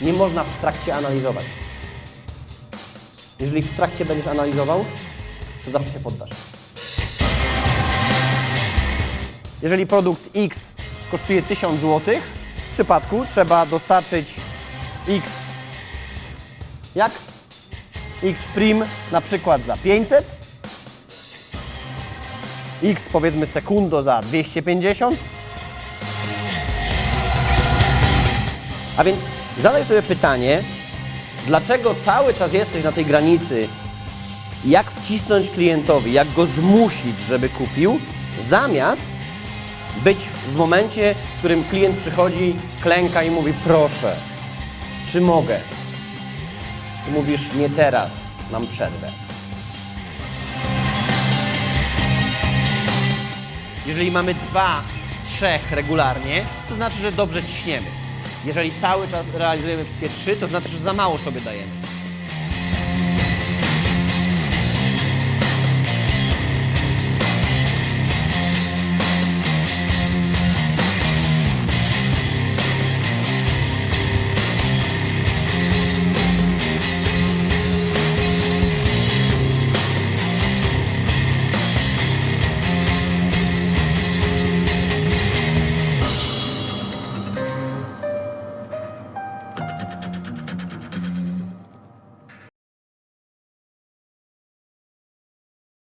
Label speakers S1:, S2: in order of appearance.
S1: nie można w trakcie analizować. Jeżeli w trakcie będziesz analizował, to zawsze się poddasz. Jeżeli produkt X kosztuje 1000 zł, w przypadku trzeba dostarczyć X jak? X prim na przykład za 500, X powiedzmy sekundo za 250. A więc zadaj sobie pytanie, dlaczego cały czas jesteś na tej granicy, jak wcisnąć klientowi, jak go zmusić, żeby kupił, zamiast być w momencie, w którym klient przychodzi, klęka i mówi proszę, czy mogę? Ty mówisz nie teraz, mam przerwę. Jeżeli mamy dwa z trzech regularnie, to znaczy, że dobrze ciśniemy. Jeżeli cały czas realizujemy wszystkie trzy, to znaczy, że za mało sobie dajemy.